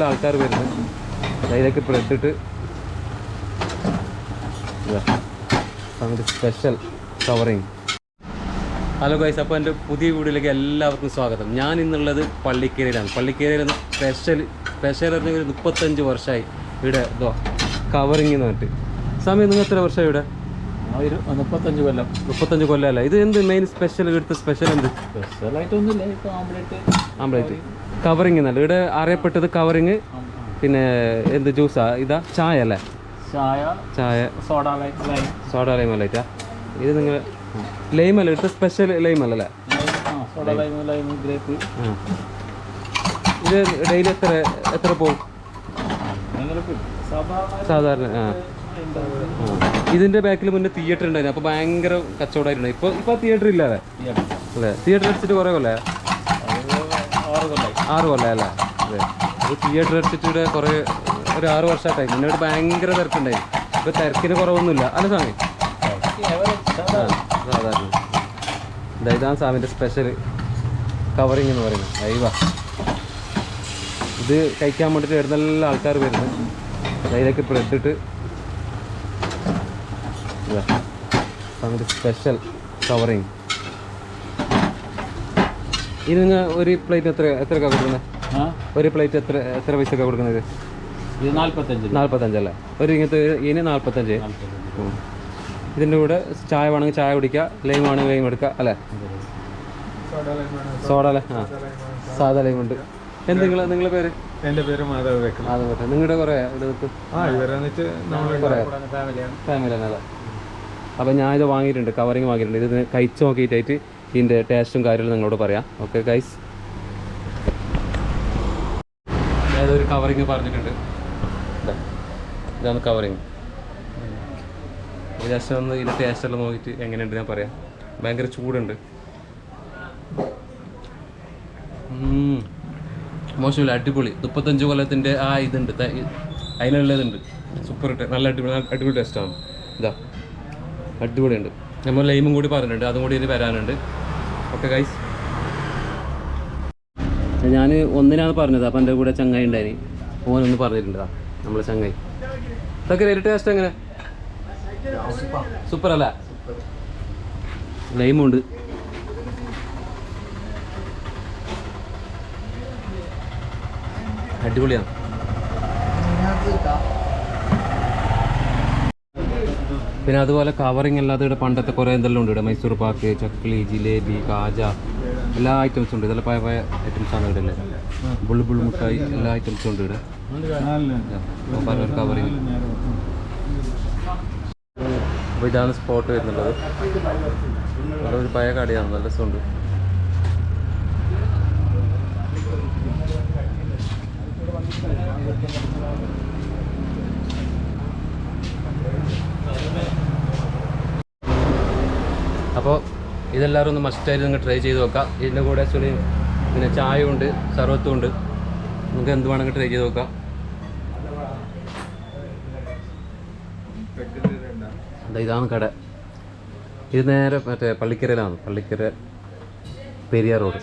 നല്ല ആൾക്കാർ വരുന്നത് അതിലേക്ക് ഇപ്പോൾ എടുത്തിട്ട് സ്പെഷ്യൽ കവറിങ് ഹലോ ഗൈസ് അപ്പോൾ എന്റെ പുതിയ വീഡിയോയിലേക്ക് എല്ലാവർക്കും സ്വാഗതം. ഞാൻ ഇന്നുള്ളത് പള്ളിക്കേരിയിലാണ്. പള്ളിക്കേരിയിൽ സ്പെഷ്യൽ സ്പെഷ്യൽ പറഞ്ഞ ഒരു മുപ്പത്തഞ്ച് വർഷമായി ഇവിടെ ഇതോ കവറിങ് എന്ന് പറഞ്ഞിട്ട്. സമയം നിങ്ങൾ എത്ര വർഷമായി ഇവിടെ? മുപ്പത്തഞ്ച് കൊല്ലം. മുപ്പത്തഞ്ച് കൊല്ലമല്ല ഇത് എന്ത് മെയിൻ സ്പെഷ്യൽ ഇവിടുത്തെ സ്പെഷ്യൽ എന്ത്? സ്പെഷ്യലായിട്ടൊന്നുമില്ല ഇപ്പോൾ ആംബ്ലേറ്റ് ആംബ്ലേറ്റ് കവറിങ് എന്നല്ല ഇവിടെ അറിയപ്പെട്ടത് കവറിങ് പിന്നെ എന്ത് ജ്യൂസാ ഇതാ ചായ അല്ലേ? ചായ. ചായ. സോഡ സോഡ ലൈം അല്ലായിട്ടാ ഇത്? നിങ്ങൾ ലൈം അല്ല? ഇവിടുത്തെ സ്പെഷ്യൽ ലൈം അല്ലല്ലേ ഇത് ഡെയിലി എത്ര എത്ര പോകും സാധാരണ ആ. ഇതിന്റെ ബാക്കിൽ മുന്നേ തിയേറ്റർ ഉണ്ടായിരുന്നു. അപ്പോൾ ഭയങ്കര കച്ചവടമായിരുന്നു. ഇപ്പോൾ ഇപ്പോൾ തിയേറ്റർ ഇല്ലാതെ അല്ലേ? തിയേറ്റർ അടിച്ചിട്ട് കുറേ കൊല്ലേ? ആറ് കൊല്ലം അല്ലേ? അതെ. അത് തിയേറ്റർ അടിച്ചിട്ട് ഇവിടെ കുറേ ഒരു ആറ് വർഷമായിട്ടായി. മുന്നേ ഇവിടെ ഭയങ്കര തിരക്കുണ്ടായി. ഇപ്പോൾ തിരക്കിന് കുറവൊന്നുമില്ല. അല്ല സ്വാമി? സാധാരണ. ഇതാ ഇതാണ് സ്വാമിന്റെ സ്പെഷ്യൽ കവറിങ് എന്ന് പറയുന്നത്. അയവ ഇത് കഴിക്കാൻ വേണ്ടിയിട്ട് വരുന്ന എല്ലാ ആൾക്കാർ വരുന്നത് അതിലേക്ക് ബ്രെഡ് ഇട്ട്. സ്വാമിന്റെ സ്പെഷ്യൽ കവറിങ് ഇത് നിങ്ങൾ ഒരു പ്ലേറ്റ് എത്ര എത്ര കൊടുക്കുന്നത് ഒരു പ്ലേറ്റ് എത്ര എത്ര ഒക്കെ കൊടുക്കുന്നത് ഇത്? നാൽപ്പത്തഞ്ച് നാൽപ്പത്തഞ്ചല്ലേ ഒരു ഇങ്ങനത്തെ ഇതിന് നാൽപ്പത്തഞ്ച്. ഇതിന്റെ കൂടെ ചായ വേണമെങ്കിൽ ചായ കുടിക്കുക ലൈം വേണമെങ്കിൽ ലൈം എടുക്കുക അല്ലേ? സോഡ അല്ലേ ആ. സാധാ ലൈം ഉണ്ട്. എന്തെങ്കിലും നിങ്ങളുടെ പേര്? എന്റെ പേര് മാധവ് പറ്റും നിങ്ങളുടെ കുറേ ഫാമിലി ഞാനിത് അല്ലേ? അപ്പോൾ ഞാൻ ഇത് വാങ്ങിയിട്ടുണ്ട് കവറിങ് വാങ്ങിയിട്ടുണ്ട്. ഇത് കഴിച്ച് നോക്കിയിട്ടായിട്ട് ഇതിന്റെ ടേസ്റ്റും കാര്യങ്ങളും നിങ്ങളോട് പറയാം. ഓക്കെ ഗൈസ് ഒരു കവറിങ് പറഞ്ഞിട്ടുണ്ട്. ഇതാ. ഇതാണ് കവറിങ് ജസ്റ്റ് ഒന്ന് ഇതിന്റെ ടേസ്റ്റ് എല്ലാം നോക്കിയിട്ട് എങ്ങനെയുണ്ട് ഞാൻ പറയാം. ഭയങ്കര ചൂടുണ്ട്. മോശമില്ല അടിപൊളി. മുപ്പത്തഞ്ച് കൊല്ലത്തിന്റെ ആ ഇതുണ്ട്. അതിനുള്ളതുണ്ട്. സൂപ്പർ നല്ല അടിപൊളി അടിപൊളി ടേസ്റ്റാണ് ഇതാ അടിപൊളിയുണ്ട്. നമ്മൾ ലൈമും കൂടി പറഞ്ഞിട്ടുണ്ട് അതും കൂടി ഇനി വരാനുണ്ട്. ഓക്കെ ഗൈസ് ഞാൻ ഒന്നിനാണ് പറഞ്ഞത് അപ്പം എന്റെ കൂടെ ചങ്ങായി ഉണ്ടായി ഓനൊന്ന് പറഞ്ഞിട്ടുണ്ടാ നമ്മളെ ചങ്ങായി. ഇതൊക്കെ നേരിട്ട് ടേസ്റ്റ് എങ്ങനെ? സൂപ്പർ അല്ല? ലൈമുണ്ട് അടിപൊളിയാണ്. പിന്നെ അതുപോലെ കവറിങ് അല്ലാതെ ഇവിടെ പണ്ടത്തെ കുറേ എന്തെല്ലാം ഉണ്ട് ഇവിടെ? മൈസൂർ പാക്ക് ചക്ലി ജിലേബി കാജ എല്ലാ ഐറ്റംസും ഉണ്ട്. ഇതെല്ലാം പഴയ പഴയ ഐറ്റംസ് ആണ് ഇവിടെ ഉള്ളത്. ബുള്ളു ബുള്ളു മുട്ടായി എല്ലാ ഐറ്റംസും ഉണ്ട് ഇവിടെ. കവറിങ് അപ്പോൾ ഇതാണ് സ്പോട്ട് വരുന്നുള്ളത്. അവിടെ ഒരു പഴയ കടയാണ്. നല്ല രസമുണ്ട്. അപ്പോൾ ഇതെല്ലാവരും ഒന്ന് മസ്റ്റായിട്ട് നിങ്ങൾ ട്രൈ ചെയ്ത് നോക്കാം. ഇതിന്റെ കൂടെ ആക്ച്വലി പിന്നെ ചായ ഉണ്ട് സർവത്തും ഉണ്ട്. നിങ്ങൾക്ക് എന്ത് വേണമെങ്കിൽ ട്രൈ ചെയ്ത് നോക്കാം. അതെ ഇതാണ് കട. ഇത് നേരെ മറ്റേ പള്ളിക്കരയിലാണ് പള്ളിക്കര പെരിയാർ റോഡ്.